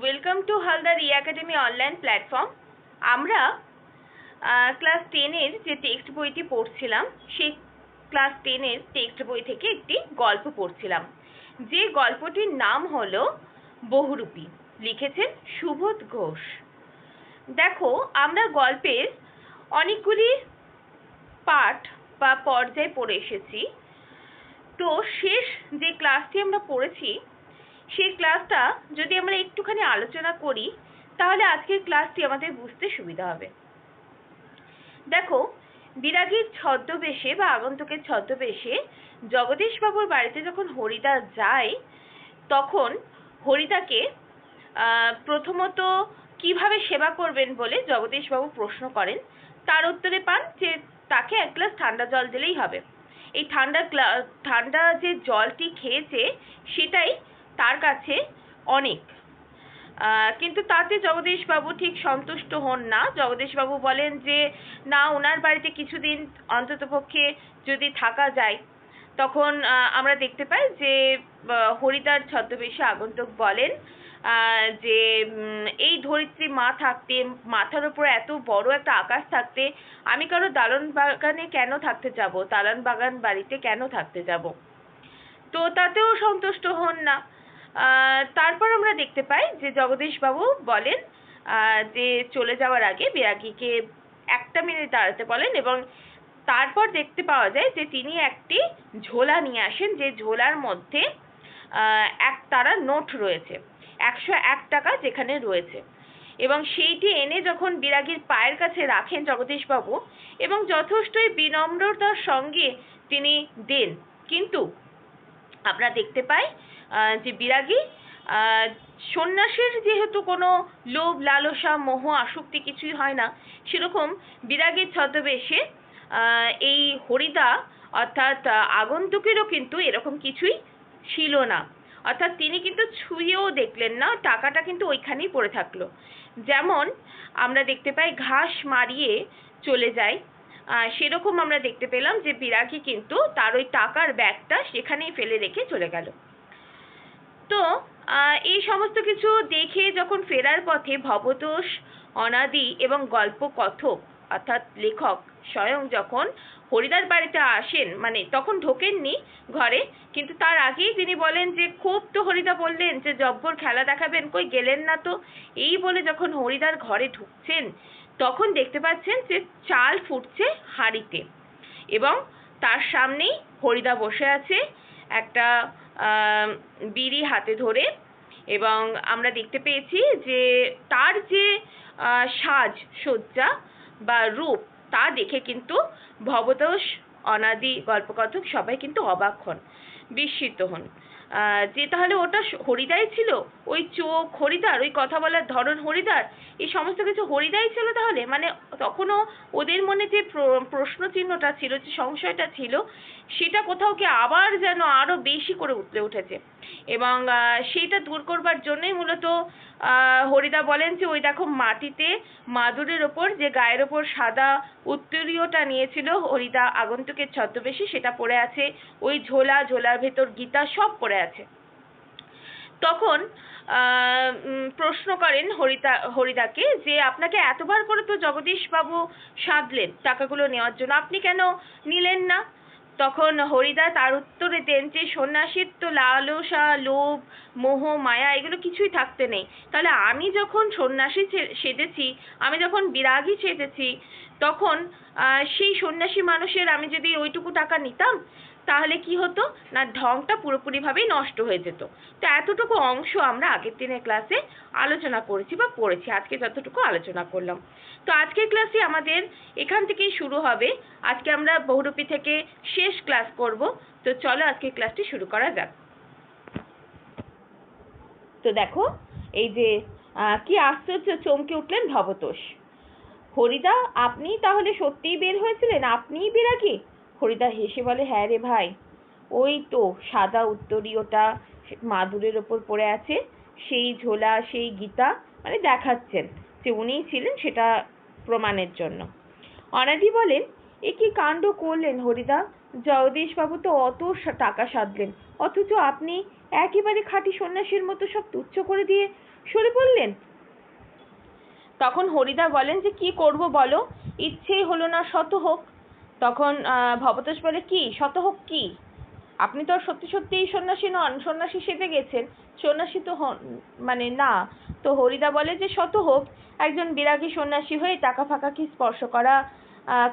Welcome to Haldar e academy online platform আমরা class টেনের যে টেক্সট বইটি পড়ছিলাম, সেই ক্লাস টেনের টেক্সট বই থেকে একটি গল্প পড়ছিলাম। যে গল্পটির নাম হল বহুরূপী। লিখেছেন সুবোধ ঘোষ। দেখো, আমরা গল্পের অনেকগুলি পাঠ বা পর্যায়ে পড়ে এসেছি। তো শেষ যে ক্লাসটি আমরা পড়েছি সেই ক্লাসটা যদি আমরা একটুখানি আলোচনা করি, তাহলে আজকের ক্লাসটি আমাদের বুঝতে সুবিধা হবে। দেখো, বিরাগীর ছদ্মবেশে বা আগন্তুকের ছদ্মবেশে জগদীশবাবুর বাড়িতে যখন হরিদা যায়, তখন হরিদাকে প্রথমত কীভাবে সেবা করবেন বলে জগদীশবাবু প্রশ্ন করেন, তার উত্তরে পান যে তাকে এক গ্লাস ঠান্ডা জল দিলেই হবে। এই ঠান্ডা ঠান্ডা যে জলটি খেয়েছে, সেটাই তার কাছে অনেক। কিন্তু তাতে জগদীশবাবু ঠিক সন্তুষ্ট হন না। জগদীশবাবু বলেন যে, না ওনার বাড়িতে কিছুদিন অন্ততপক্ষে যদি থাকা যায়, তখন আমরা দেখতে পাই যে হরিদার ছদ্মবেশে আগন্তুক বলেন যে এই ধরিত্রী মা থাকতে, মাথার উপর এত বড় একটা আকাশ থাকতে, আমি কারও দালান বাগানে কেন থাকতে যাব? দালান বাগান বাড়িতে কেন থাকতে যাব? তো তাতেও সন্তুষ্ট হন না। তারপর আমরা দেখতে পাই যে জগদীশবাবু বলেন যে চলে যাওয়ার আগে বিরাগীকে একটা মিনিট দাঁড়াতে বলেন এবং তারপর দেখতে পাওয়া যায় যে তিনি একটি ঝোলা নিয়ে আসেন, যে ঝোলার মধ্যে এক তারা নোট রয়েছে, একশো এক টাকা যেখানে রয়েছে। এবং সেইটি এনে যখন বিরাগীর পায়ের কাছে রাখেন জগদীশবাবু এবং যথেষ্টই বিনম্রতার সঙ্গে তিনি দেন, কিন্তু আমরা দেখতে পাই যে বিরাগী সন্ন্যাসীর যেহেতু কোনো লোভ, লালসা, মোহ, আসক্তি কিছুই হয় না, সেরকম বিরাগীর ছদ্মবেশে এই হরিদা অর্থাৎ আগন্তুকেরও কিন্তু এরকম কিছুই ছিল না। অর্থাৎ তিনি কিন্তু ছুঁয়েও দেখলেন না, টাকাটা কিন্তু ওইখানেই পড়ে থাকল। যেমন আমরা দেখতে পাই, ঘাস মারিয়ে চলে যায়। সেরকম আমরা দেখতে পেলাম যে বিরাগী কিন্তু তার ওই টাকার ব্যাগটা সেখানেই ফেলে রেখে চলে গেল। তো এই সমস্ত কিছু দেখে যখন ফেরার পথে ভবতোষ, অনাদি এবং গল্প কথক অর্থাৎ লেখক স্বয়ং যখন হরিদার বাড়িতে আসেন মানে তখন ঢোকেননি ঘরে, কিন্তু তার আগেই তিনি বলেন যে, খুব তো হরিদা বললেন যে, জব্বর খেলা দেখাবেন, কই গেলেন না তো? এই বলে যখন হরিদার ঘরে ঢুকছেন, তখন দেখতে পাচ্ছেন যে, চাল ফুটছে হাঁড়িতে এবং তার সামনেই হরিদা বসে আছে। একটা বিড়ি হাতে ধরে এবং আমরা দেখতে পেয়েছি যে তার যে সাজ সজ্জা বা রূপ, তা দেখে কিন্তু ভবতোষ অনাদি গল্পকথক সবাই কিন্তু অবাক হন, বিস্মিত হন। যে তাহলে ওটা হরিদাই ছিল? ওই চোখ হরিদার, ওই কথা বলার ধরন হরিদার? এই সমস্ত কিছু হরিদাই ছিল তাহলে? মানে তখনও ওদের মনে যে প্র- প্রশ্ন চিহ্নটা ছিল, যে সংশয়টা ছিল, সেটা কোথাও কি আবার যেন আরও বেশি করে উতলে উঠেছে? এবং সেইটা দূর করবার জন্যই মূলত হরিদা বলেন যে, ওই দেখো মাটিতে মাদুরের ওপর যে গায়ের ওপর সাদা উত্তরীয়টা নিয়েছিল হরিদা আগন্তুকের ছদ্মবেশে, সেটা পড়ে আছে। ওই ঝোলা ঝোলার ভেতর গীতা সব পড়ে আছে। তখন প্রশ্ন করেন হরিতা হরিদাকে যে, আপনাকে এতবার করে তো জগদীশবাবু সাধলেন টাকাগুলো নেওয়ার জন্য, আপনি কেন নিলেন না? তখন হরিদা তার উত্তরে দেন যে, সন্ন্যাসীর তো লালসা, লোভ, মোহ, মায়া এগুলো কিছুই থাকতে নেই। তাহলে আমি যখন সন্ন্যাসী সেজেছি, আমি যখন বিরাগী সেজেছি, তখন সেই সন্ন্যাসী মানুষের আমি যদি ওইটুকু টাকা নিতাম তাহলে কি হতো? না, ঢংটা পুরোপুরিভাবেই নষ্ট হয়ে যেত। তো এতটুকু অংশ আমরা আগের দিনের ক্লাসে আলোচনা করেছি বা পড়েছি। আজকে যতটুকু আলোচনা করলাম। তো আজকের ক্লাসে আমাদের এখান থেকেই শুরু হবে। আজকে আমরা বহুরূপী থেকে শেষ ক্লাস করব। তো চলো আজকের ক্লাসটি শুরু করা যাক। তো দেখো, এই যে কি আশ্চর্য চমকে উঠলেন ভবতোষ। হরিদা, আপনি তাহলে সত্যিই বের হয়েছিলেন? আপনিই বিরাগী? হরিদা হেসে বলে হ্যাঁ রে ভাই, ওই তো সাদা উত্তরীয়টা মাদুরের ওপর পড়ে আছে, সেই ঝোলা, সেই গীতা মানে দেখাচ্ছেন যে উনিই ছিলেন সেটা প্রমাণের জন্য। অনাদি বলেন, এ কি কাণ্ড করলেন হরিদা? জগদীশবাবু তো অত টাকা সাধলেন, অথচ আপনি একেবারে খাঁটি সন্ন্যাসীর মতো সব তুচ্ছ করে দিয়ে সরে পড়লেন? তখন হরিদা বলেন, যে কি করব বলো? ইচ্ছেই হলো না, শত হোক তখন ভবতোষ বলে, কি? শত হোক কি? আপনি তো আর সত্যি সন্ন্যাসী নন, সন্ন্যাসী সেজে গেছেন। সন্ন্যাসী তো হন- মানে না। তো হরিদা বলে যে শত হোক, একজন বিরাগী সন্ন্যাসী হয়ে টাকা ফাঁকা কি স্পর্শ করা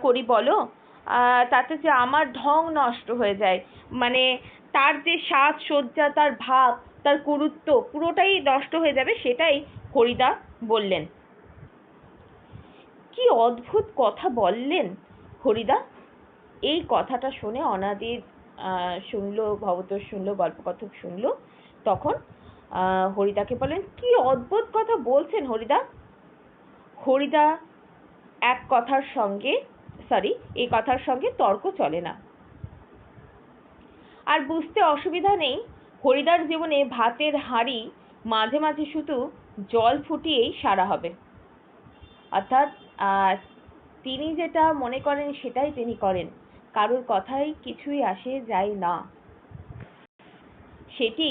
করি বলো। তাতে যে আমার ঢং নষ্ট হয়ে যায়। মানে তার যে সাজ সজ্জা তার ভাব, তার গুরুত্ব পুরোটাই নষ্ট হয়ে যাবে সেটাই হরিদা বললেন। কি অদ্ভুত কথা বললেন হরিদা? এই কথাটা শুনে অনাদির শুনলো, ভবতোষ শুনলো, গল্পকথক শুনলো, তখন হরিদাকে বলেন কি অদ্ভুত কথা বলছেন হরিদা? হরিদা এক কথার সঙ্গে সরি এই কথার সঙ্গে তর্ক চলে না। আর বুঝতে অসুবিধা নেই, হরিদার জীবনে ভাতের হাঁড়ি মাঝে মাঝে শুধু জল ফুটিয়েই সারা হবে। অর্থাৎ তিনি যেটা মনে করেন সেটাই তিনি করেন। কারোর কথাই কিছুই আসে যায় না। সেটি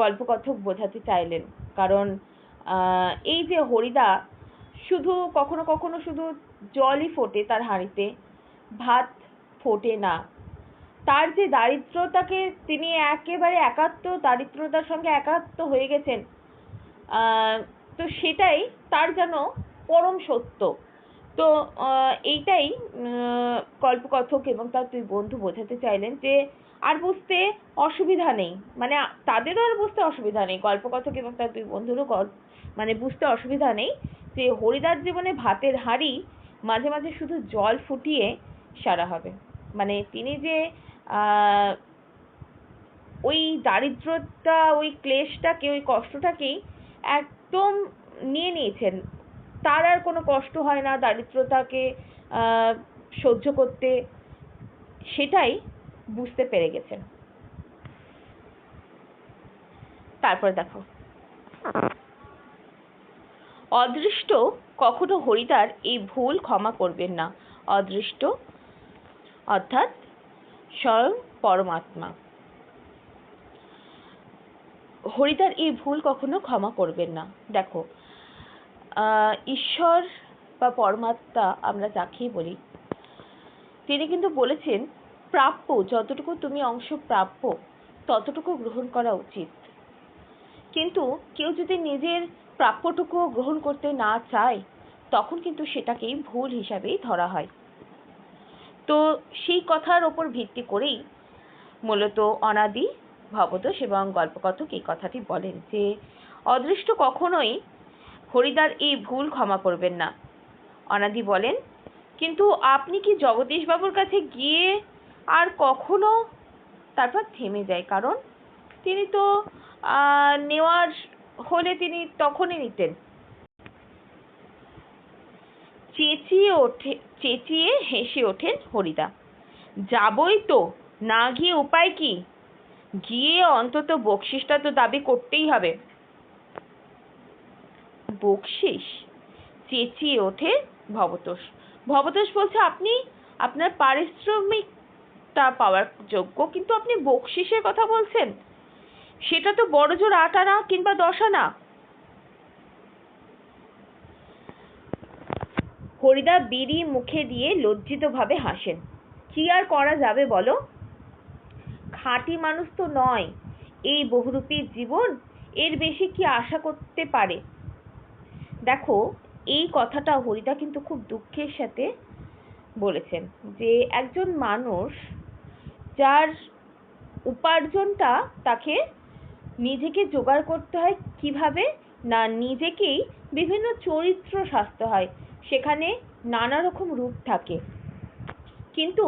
গল্পকথক বোঝাতে চাইলেন। কারণ এই যে হরিদা শুধু কখনো কখনো শুধু জলই ফোটে তার হাঁড়িতে, ভাত ফোটে না। তার যে দারিদ্রতাকে তিনি একেবারে একাত্ম, দারিদ্রতার সঙ্গে একাত্ম হয়ে গেছেন তো সেটাই তার যেন পরম সত্য। তো এইটাই উম, গল্পকথক এবং তার দুই বন্ধু বোঝাতে চাইলেন যে আর বুঝতে অসুবিধা নেই। মানে তাদেরও আর বুঝতে অসুবিধা নেই। গল্পকথক এবং তার দুই বন্ধুরও মানে বুঝতে অসুবিধা নেই যে হরিদার জীবনে ভাতের হাঁড়ি মাঝে মাঝে শুধু জল ফুটিয়ে সারা হবে। মানে তিনি যে ওই দারিদ্রতা ওই ক্লেশটাকে ওই কষ্টটাকেই একদম নিয়ে নিয়েছেন। তার আর কোনো কষ্ট হয় না দারিদ্রতাকে সহ্য করতে। সেটাই বুঝতে পেরে গেছেন। তারপর দেখো। অদৃষ্ট কখনো হরিদার এই ভুল ক্ষমা করবেন না। অদৃষ্ট অর্থাৎ স্বয়ং পরমাত্মা। হরিদার এই ভুল কখনো ক্ষমা করবেন না। দেখো ঈশ্বর বা পরমাত্মা আমরা যাকেই বলি, তিনি কিন্তু বলেছেন, প্রাপ্য, যতটুকু তুমি অংশ প্রাপ্য, ততটুকু গ্রহণ করা উচিত। কিন্তু কেউ যদি নিজের প্রাপ্যটুকু গ্রহণ করতে না চায়, তখন কিন্তু সেটাকেই ভুল হিসাবেই ধরা হয়। তো সেই কথার ওপর ভিত্তি করেই মূলত অনাদি ভবদোষ এবং গল্পকথক এই কথাটি বলেন যে, অদৃষ্ট কখনোই হরিদার এই ভুল ক্ষমা করবেন না। অনাদি বলেন, কিন্তু আপনি কি জগদীশ বাবুর কাছে গিয়ে আর কখনো তারপর থেমে যায়? কারণ তিনি তো নেওয়ার হলে তিনি তখনই নিতেন। চেঁচিয়ে ওঠে, চেঁচিয়ে হেসে ওঠেন হরিদা। যাবই তো, না গিয়ে উপায় কি? গিয়ে অন্তত বকশিসটা তো দাবি করতেই হবে। বকশিস চেঁচিয়ে ওঠে ভবতোষ। ভবতোষ বলছে, আপনি আপনার পারিশ্রমিকটা পাওয়ার যোগ্য, কিন্তু আপনি বকশিসের কথা বলছেন। সেটা তো বড় জোর আট আনা কিংবা দশ আনা হরিদা বিড়ি মুখে দিয়ে লজ্জিতভাবে হাসেন। কি আর করা যাবে বলো? খাঁটি মানুষ তো নয়। এই বহুরূপী জীবন এর বেশি কি আশা করতে পারে? দেখো, এই কথাটা হরিদা কিন্তু খুব দুঃখের সাথে বলেছেন যে একজন মানুষ যার উপার্জনটা তাকে নিজেকে জোগাড় করতে হয় কীভাবে? না নিজেকেই বিভিন্ন চরিত্র সাজতে হয়, সেখানে নানা রকম রূপ থাকে। কিন্তু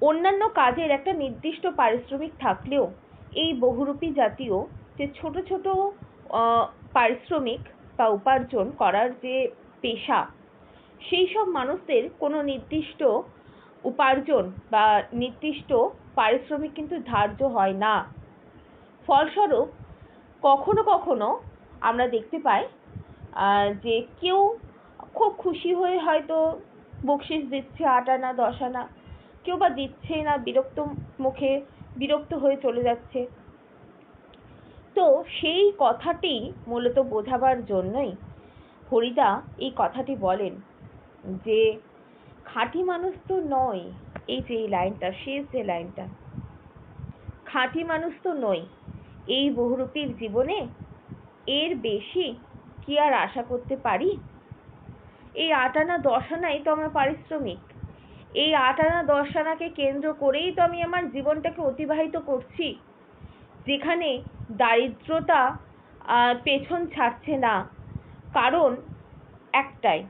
অন্যান্য কাজের একটা নির্দিষ্ট পারিশ্রমিক থাকলেও এই বহুরূপী জাতীয় যে ছোট ছোট পারিশ্রমিক বা উপার্জন করার যে পেশা, সেই সব মানুষদের কোনো নির্দিষ্ট উপার্জন বা নির্দিষ্ট পারিশ্রমিক কিন্তু ধার্য হয় না। ফলস্বরূপ, কখনো কখনো আমরা দেখতে পাই যে কেউ খুব খুশি হয়ে হয়তো বকশিস দিচ্ছে আট আনা দশ আনা কেউ বা দিচ্ছেই না, বিরক্ত মুখে বিরক্ত হয়ে চলে যাচ্ছে। তো সেই কথাটি মূলত বোঝাবার জন্যই হরিদা এই কথাটি বলেন যে, খাঁটি মানুষ তো নয় এই যে এই লাইনটা, শেষ যে লাইনটা। খাঁটি মানুষ তো নই এই বহুরূপীর জীবনে। এর বেশি কি আর আশা করতে পারি? এই আট আনা দশ আনাই তো আমার পারিশ্রমিক। এই আট আনা দশ আনাকে কেন্দ্র করেই তো আমি আমার জীবনটাকে অতিবাহিত করছি। যেখানে দারিদ্রতা পেছন ছাড়ছে না। কারণ একটাই,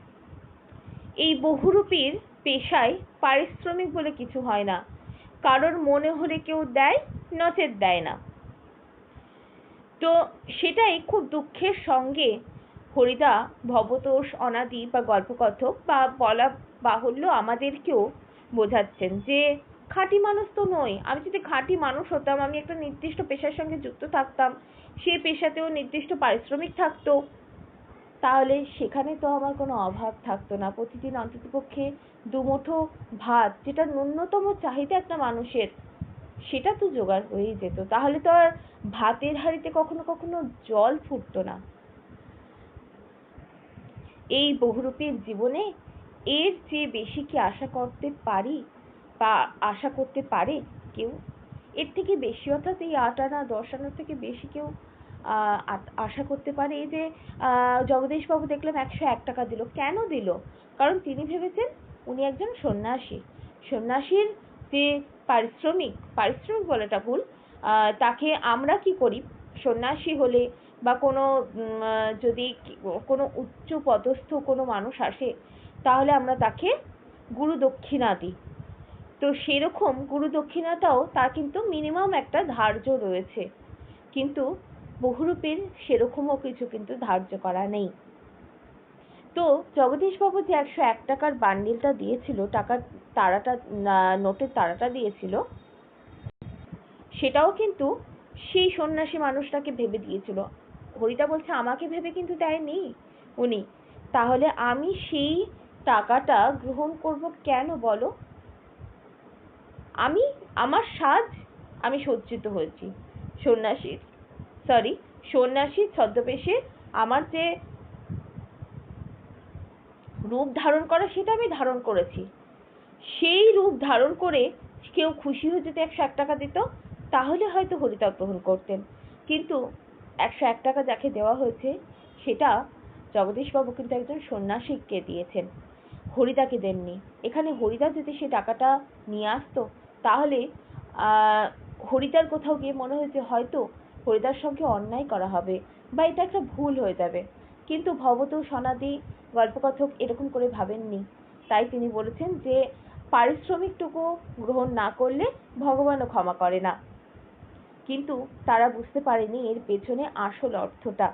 এই বহুরূপীর পেশায় পারিশ্রমিক বলে কিছু হয় না। কারোর মনে হলে কেউ দেয়, নচেত দেয় না। তো সেটাই খুব দুঃখের সঙ্গে হরিদা, ভবতোষ, অনাদি বা গল্পকথক বা বলা বাহুল্য আমাদেরকেও বোঝাচ্ছেন যে খাঁটি মানুষ তো নই। আমি যদি খাঁটি মানুষ হতাম, আমি একটা নির্দিষ্ট পেশার সঙ্গে যুক্ত থাকতাম সেই পেশাতেও নির্দিষ্ট পারিশ্রমিক থাকতো, তাহলে সেখানে তো আমার কোনো অভাব থাকতো না। প্রতিদিন অন্ততপক্ষে দুমুঠো ভাত, যেটা ন্যূনতম চাহিদা একটা মানুষের, সেটা তো জোগাড় হয়েই যেত। তাহলে তো আর ভাতের হাঁড়িতে কখনো কখনো জল ফুটতো না। এই বহুরূপীর জীবনে এর চেয়ে বেশি কি আশা করতে পারি? বা আশা করতে পারে কেউ? এর থেকে বেশি অর্থাৎ এই আট আনা, দশ আনার থেকে বেশি কেউ আশা করতে পারে? এই যে আহ জগদীশ বাবু দেখলাম একশো এক টাকা দিল। কেন দিল? কারণ তিনি ভেবেছেন উনি একজন সন্ন্যাসী। সন্ন্যাসীর যে পারিশ্রমিক পারিশ্রমিক বলাটা ভুল তাকে আমরা কি করি? সন্ন্যাসী হলে বা কোনো যদি কোনো উচ্চ পদস্থ কোনো মানুষ আসে, তাহলে আমরা তাকে গুরু দক্ষিণা দিই। তো সেরকম গুরু দক্ষিণাটাও তার কিন্তু মিনিমাম একটা ধার্য রয়েছে। কিন্তু বহুরূপের সেরকমও কিছু কিন্তু ধার্য করা নেই। তো জগদীশবাবু যে একশো এক টাকার বান্ডিলটা দিয়েছিল, টাকার তারাটা না- নোটের তারাটা দিয়েছিল, সেটাও কিন্তু সেই সন্ন্যাসী মানুষটাকে ভেবে দিয়েছিল। হরিদা বলছে, আমাকে ভেবে কিন্তু দেয়নি উনি। তাহলে আমি সেই টাকাটা গ্রহণ করব কেন বলো? আমি, আমার সাজ আমি সজ্জিত হয়েছি। সন্ন্যাসীর সরি সন্ন্যাসীর ছদ্মবেশে আমার যে রূপ ধারণ করা, সেটা আমি ধারণ করেছি। সেই রূপ ধারণ করে কেউ খুশি হয়ে যদি একশো এক টাকা দিত, তাহলে হয়তো হরিতা গ্রহণ করতেন। কিন্তু একশো এক টাকা যাকে দেওয়া হয়েছে, সেটা জগদীশবাবু কিন্তু একজন সন্ন্যাসীকে দিয়েছেন। হরিদাকে দেননি। এখানে হরিদা যদি সেই টাকাটা নিয়ে আসতো তাহলে হরিদার কোথাও গিয়ে মনে হয়েছে হয়তো হরিদার সঙ্গে অন্যায় করা হবে বা এটা একটা ভুল হয়ে যাবে। কিন্তু ভবত সনাদি গল্পকথক এরকম করে ভাবেননি। তাই তিনি বলেছেন যে, পারিশ্রমিকটুকু গ্রহণ না করলে ভগবানও ক্ষমা করে না। কিন্তু তারা বুঝতে পারেনি এর পেছনে আসল অর্থটা।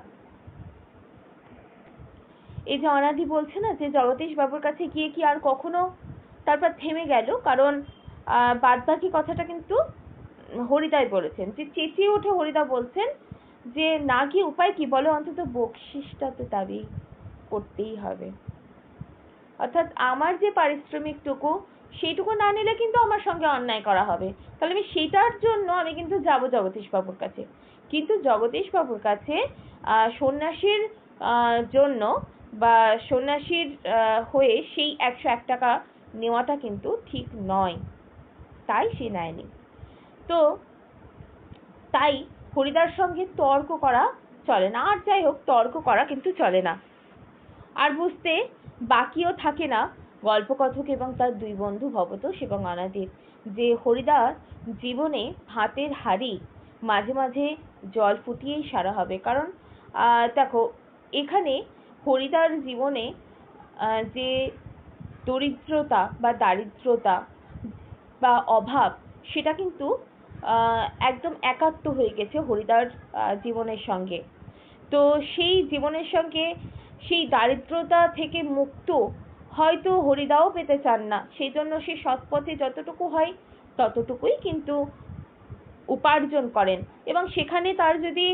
এই যে অনাদি বলছে না যে, জগদীশ বাবুর কাছে গিয়ে কি আর কখনো তারপর থেমে গেল? কারণ বাদ বাকি কথাটা কিন্তু হরিদাই বলেছেন। যে চেঁচিয়ে উঠে হরিদা বলছেন যে, না গিয়ে উপায় কি? বলো, অন্তত বকশিসটা তো দাবি করতেই হবে। অর্থাৎ আমার যে পারিশ্রমিকটুকু, সেইটুকু না নিলে কিন্তু আমার সঙ্গে অন্যায় করা হবে। তাহলে আমি সেটার জন্য আমি কিন্তু যাব জগদীশ বাবুর কাছে। কিন্তু জগদীশ বাবুর কাছে সন্ন্যাসীর জন্য বা সন্ন্যাসীর হয়ে সেই একশো এক টাকা নেওয়াটা কিন্তু ঠিক নয়। তাই সে নেয়নি। তো তাই হরিদার সঙ্গে তর্ক করা চলে না। আর যাই হোক, তর্ক করা কিন্তু চলে না। আর বুঝতে বাকিও থাকে না। গল্পকথক এবং তার দুই বন্ধু ভবতোষ এবং অনাদির যে হরিদার জীবনে ভাতের হাড়ি মাঝে মাঝে জল ফুটিয়েই সারা হবে। কারণ দেখো, এখানে হরিদার জীবনে যে দরিদ্রতা বা দারিদ্রতা বা অভাব, সেটা কিন্তু একদম একাত্ম হয়ে গেছে হরিদার জীবনের সঙ্গে। তো সেই জীবনের সঙ্গে সেই দারিদ্রতা থেকে মুক্ত হয়তো হরিদাও পেতে চান না। সেই জন্য সে সৎ পথে যতটুকু হয়, ততটুকুই কিন্তু উপার্জন করেন। এবং সেখানে তার যদি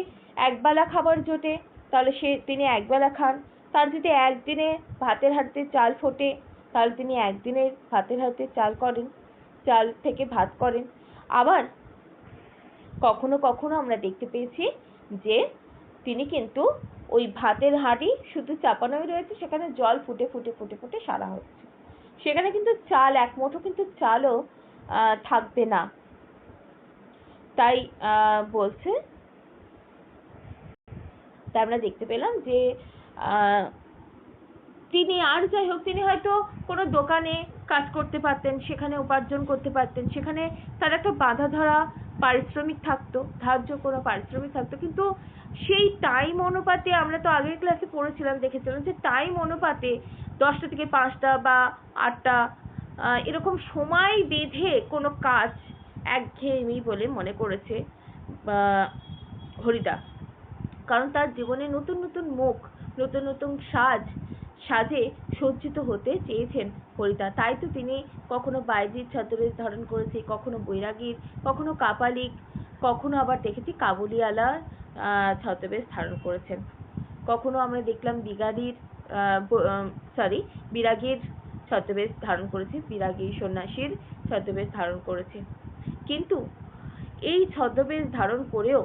একবেলা খাবার জোটে, তাহলে সে তিনি একবেলা খান। তার যদি একদিনে ভাতের হাঁড়িতে চাল ফোটে, তাহলে তিনি একদিনের ভাতের হাঁড়িতে চাল করেন। চাল থেকে ভাত করেন। আবার কখনো কখনো আমরা দেখতে পেয়েছি যে তিনি কিন্তু ওই ভাতের হাঁড়ি শুধু চাপানোই রয়েছে, সেখানে জল ফুটে ফুটে ফুটে ফুটে সারা হচ্ছে। সেখানে কিন্তু চাল, এক মুঠো কিন্তু চালও থাকবে না। তাই বলছে, তাই আমরা দেখতে পেলাম যে তিনি আর যাই হোক, তিনি হয়তো কোনো দোকানে কাজ করতে পারতেন, সেখানে উপার্জন করতে পারতেন, সেখানে তার একটা বাঁধা ধরা পারিশ্রমিক থাকতো, ধার্য কোনো পারিশ্রমিক থাকতো, কিন্তু সেই টাইম অনুপাতে আমরা তো আগের ক্লাসে পড়েছিলাম, দেখেছিলাম যে টাইম অনুপাতে দশটা থেকে পাঁচটা বা আটটা এরকম সময় বেঁধে কোনো কাজ একঘেয়েমি বলে মনে করেছে হরিদা। কারণ তার জীবনে নতুন নতুন মুখ, নতুন নতুন সাজ সাজে সজ্জিত হতে চেয়েছেন হরিদা। তাই তো তিনি কখনো বাইজির ছদ্মবেশ ধারণ করেছে, কখনো বৈরাগীর, কখনো কাপালিক, কখনো আবার দেখেছি কাবুলিওয়ালা ছদ্মবেশ ধারণ করেছেন। কখনো আমরা দেখলাম বিগাড়ির সরি বিরাগীর ছদ্মবেশ ধারণ করেছে বিরাগী সন্ন্যাসীর ছদ্মবেশ ধারণ করেছে। কিন্তু এই ছদ্মবেশ ধারণ করেও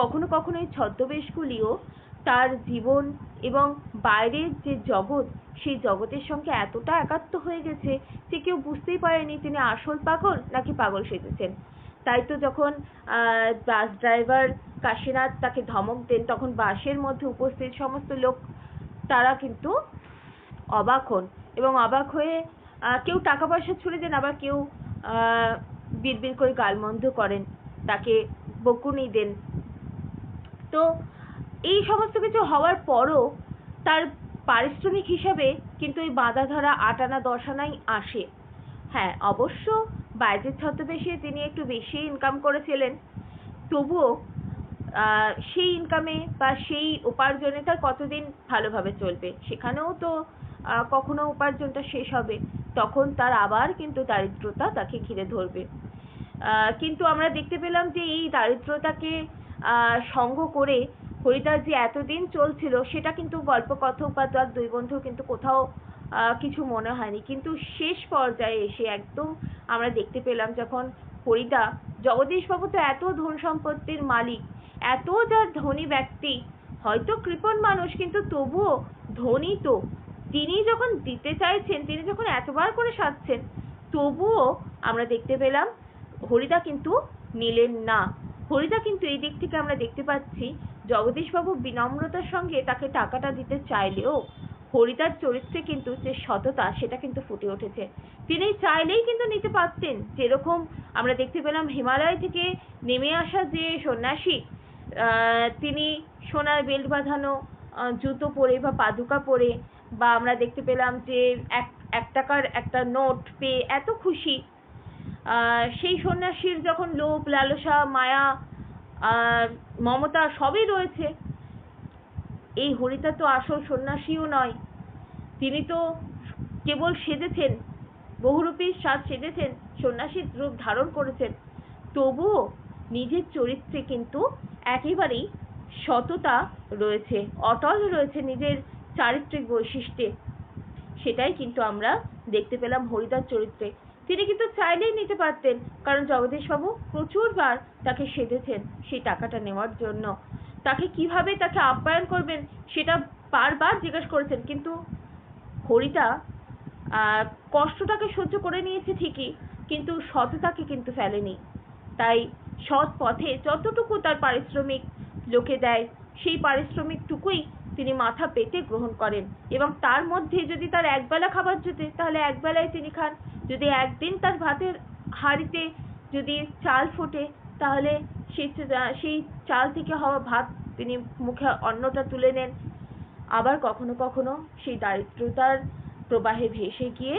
কখনো কখনো এই ছদ্মবেশগুলিও তার জীবন এবং বাইরের যে জগৎ সেই জগতের সঙ্গে এতটা একাত্ম হয়ে গেছে যে কেউ বুঝতেই পারেনি তিনি আসল পাগল নাকি পাগল সেজেছেন। তাই তো যখন আহ, বাস ড্রাইভার কাশীনাথ তাকে ধমক দেন তখন বাসের মধ্যে উপস্থিত সমস্ত লোক তারা কিন্তু অবাক হন এবং অবাক হয়ে আহ, কেউ টাকা পয়সা ছুড়ে দেন আবার কেউ আহ, বিড়বিড় করে গালমন্দ করেন তাকে বকুনি দেন। তো এই সমস্ত কিছু হওয়ার পরও তার পারিশ্রমিক হিসাবে কিন্তু ওই বাঁধা ধরা আট আনা দশ আনাই আসে। হ্যাঁ অবশ্য বাইরের ছদ্মবেশে তিনি একটু বেশি ইনকাম করেছিলেন। তবুও সেই ইনকামে বা সেই উপার্জনে তার কতদিন ভালোভাবে চলবে? সেখানেও তো কখনো উপার্জনটা শেষ হবে। তখন তার আবার কিন্তু দারিদ্রতা তাকে ঘিরে ধরবে। কিন্তু আমরা দেখতে পেলাম যে এই দারিদ্রতাকে সঙ্গ করে হরিদাস যে এতদিন চলছিল, সেটা কিন্তু গল্প তার দুই বন্ধু কিন্তু কোথাও কিছু মনে হয়নি। কিন্তু শেষ পর্যায়ে এসে একদম আমরা দেখতে পেলাম যখন হরিদা, জগদীশবাবু তো এত ধন সম্পত্তির মালিক, এত যার ধনী ব্যক্তি, হয়তো কৃপণ মানুষ, কিন্তু তবুও ধনী তো। তিনি যখন দিতে চাইছেন, তিনি যখন এতবার করে সাজছেন, তবুও আমরা দেখতে পেলাম, হরিদা কিন্তু নিলেন না। হরিদা কিন্তু এই দিক থেকে আমরা দেখতে পাচ্ছি জগদীশবাবু বিনম্রতার সঙ্গে তাকে টাকাটা দিতে চাইলেও হরিদার চরিত্রে কিন্তু যে সততা সেটা কিন্তু ফুটে উঠেছে। তিনি চাইলেই কিন্তু নিতে পারতেন। যেরকম আমরা দেখতে পেলাম হিমালয় থেকে নেমে আসা যে সন্ন্যাসী আহ, তিনি সোনার বেল্ট বাঁধানো আহ, জুতো পরে বা পাদুকা পরে বা আমরা দেখতে পেলাম যে এক এক টাকার একটা নোট পেয়ে এত খুশি। আহ, সেই সন্ন্যাসীর যখন লোভ লালসা মায়া আর মমতা সবই রয়েছে। এই হরিতা তো আসল সন্ন্যাসীও নয়। তিনি তো কেবল সেজেছেন, বহুরূপী সাজ সেজেছেন, সন্ন্যাসীর রূপ ধারণ করেছেন। তবুও নিজের চরিত্রে কিন্তু একেবারেই সততা রয়েছে, অটল রয়েছে নিজের চারিত্রিক বৈশিষ্ট্যে। সেটাই কিন্তু আমরা দেখতে পেলাম হরিদার চরিত্রে। তিনি কিন্তু চাইলেই নিতে পারতেন কারণ জগদীশবাবু প্রচুরবার তাকে সেধেছেন সেই টাকাটা নেওয়ার জন্য। তাকে কীভাবে তাকে আপ্যায়ন করবেন সেটা বারবার জিজ্ঞেস করেছেন কিন্তু আহ, কষ্টটাকে সহ্য করে নিয়েছে ঠিকই কিন্তু সততাকে কিন্তু ফেলেনি। তাই সৎ পথে যতটুকু তার পারিশ্রমিক লোকে দেয় সেই পারিশ্রমিকটুকুই তিনি মাথা পেতে গ্রহণ করেন। এবং তার মধ্যে যদি তার একবেলা খাবার জুটে তাহলে একবেলায় তিনি খান। যদি একদিন তার ভাতের হাঁড়িতে যদি চাল ফোটে, তাহলে সেই সেই চাল থেকে হওয়া ভাত তিনি মুখে অন্নটা তুলে নেন। আবার কখনো কখনো সেই দারিদ্রতার প্রবাহে ভেসে গিয়ে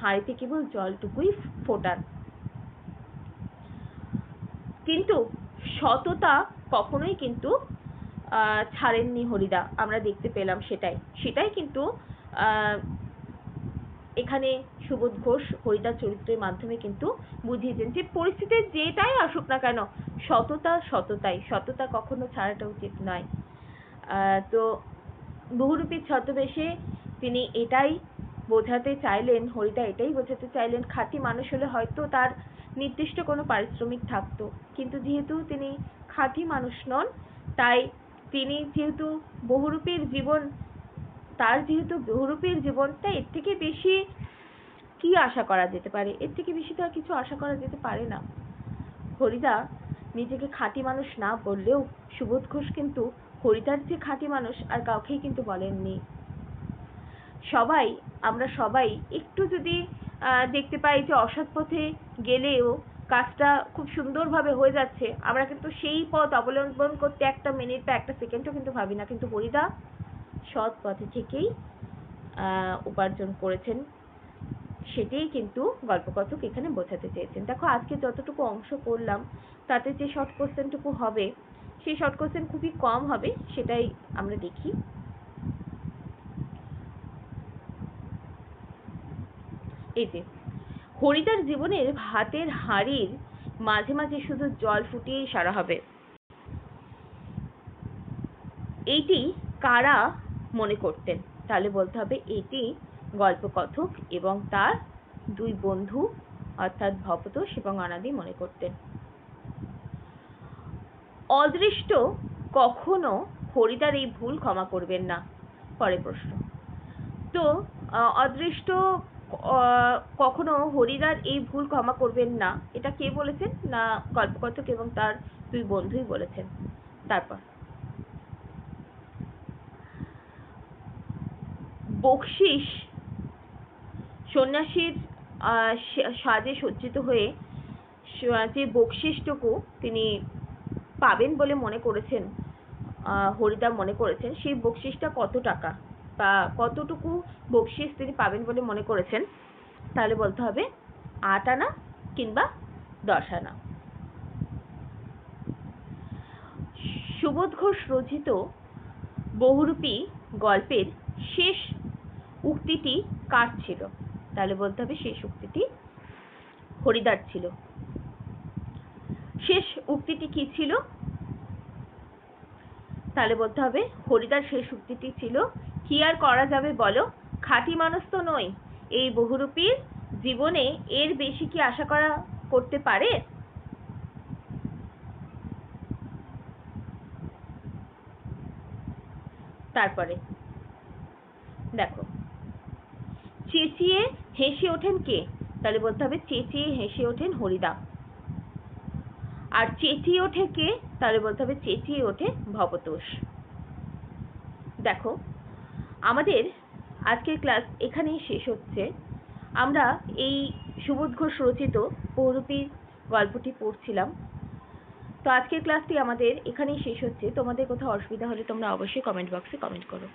হাঁড়িতে কেবল জলটুকুই ফোটান। কিন্তু সততা কখনোই কিন্তু ছাড়েননি হরিদা। আমরা দেখতে পেলাম সেটাই। সেটাই কিন্তু এখানে সুবোধ ঘোষ হরিদার চরিত্রের মাধ্যমে কিন্তু বুঝিয়েছেন যে পরিস্থিতি যেটাই আসুক না কেন, সততা সততাই। সততা কখনো ছাড়াটা উচিত নয়। তো বহুরূপী ছদ্মবেশে তিনি এটাই বোঝাতে চাইলেন, হরিদা এটাই বোঝাতে চাইলেন, খাঁটি মানুষ হলে হয়তো তার নির্দিষ্ট কোনো পারিশ্রমিক থাকতো। কিন্তু যেহেতু তিনি খাঁটি মানুষ নন, তাই তিনি যেহেতু বহুরূপীর জীবন তার যেহেতু বহুরূপীর জীবন তাই এর থেকে বেশি কি আশা করা যেতে পারে? এর থেকে বেশি তো আর কিছু আশা করা যেতে পারে না। হরিদা নিজেকে খাঁটি মানুষ না বললেও সুবোধ ঘোষ কিন্তু হরিদার যে খাঁটি মানুষ আর কাউকেই কিন্তু বলেননি। সবাই, আমরা সবাই একটু যদি দেখতে পাই যে অসৎ পথে গেলেও কাজটা খুব সুন্দরভাবে হয়ে যাচ্ছে, আমরা কিন্তু সেই পথ অবলম্বন করতে একটা মিনিট বা একটা সেকেন্ডও কিন্তু ভাবি না। কিন্তু হরিদা সৎ পথে থেকেই উপার্জন করেছেন, সেটাই কিন্তু গল্পকথক এখানে বোঝাতে চেয়েছেন। দেখো, আজকে যতটুকু অংশ করলাম, তাতে যে শর্ট কোশ্চেনটুকু হবে, সেই শর্ট কোশ্চেন খুবই কম হবে, সেটাই আমরা দেখি। এই যে, হরিদার জীবনের ভাতের হাড়ির মাঝে মাঝে শুধু জল ফুটিয়েই সারা হবে। এইটি কারা মনে করতেন। তাহলে বলতে হবে এটি গল্পকথক এবং তার দুই বন্ধু অর্থাৎ ভবতোষ এবং অনাদি মনে করতেন। অদৃষ্ট কখনো হরিদার এই ভুল ক্ষমা করবেন না। পরের প্রশ্ন। তো অদৃষ্ট কখনো হরিদার এই ভুল ক্ষমা করবেন না? এটা কে বলেছেন? না গল্পকথক এবং তার দুই বন্ধুই বলেছেন। তারপর। বকশিস সন্ন্যাসীর সাজে সজ্জিত হয়ে যে বকশিসটুকু তিনি পাবেন বলে মনে করেছেন হরিদা মনে করেছেন, সেই বকশিসটা কত টাকা? বা কতটুকু বকশিস তিনি পাবেন বলে মনে করেছেন? তাহলে বলতে হবে আট আনা কিংবা দশ আনা। সুবোধ ঘোষ রচিত বহুরূপী গল্পের শেষ উক্তিটি কার ছিল? তাহলে বলতে হবে শেষ উক্তিটি হরিদার ছিল। শেষ উক্তিটি কি ছিল? তাহলে বলতে হবে হরিদার শেষ উক্তিটি ছিল, কি আর করা যাবে বলো? খাঁটি মানুষ তো নই। এই বহুরূপীর জীবনে এর বেশি কি আশা করা করতে পারে? তারপরে, দেখো চেঁচিয়ে হেসে ওঠেন কে? তাহলে বলতে হবে চেঁচিয়ে হেসে ওঠেন হরিদা আর চেঁচিয়ে ওঠে কে? তাহলে বলতে হবে চেঁচিয়ে ওঠে ভবতোষ। দেখো, আমাদের আজকের ক্লাস এখানেই শেষ হচ্ছে। আমরা এই সুবোধ ঘোষ রচিত বহুরূপী গল্পটি পড়ছিলাম। তো আজকের ক্লাসটি আমাদের এখানেই শেষ হচ্ছে। তোমাদের কোথাও অসুবিধা হলে তোমরা অবশ্যই কমেন্ট বক্সে কমেন্ট করো।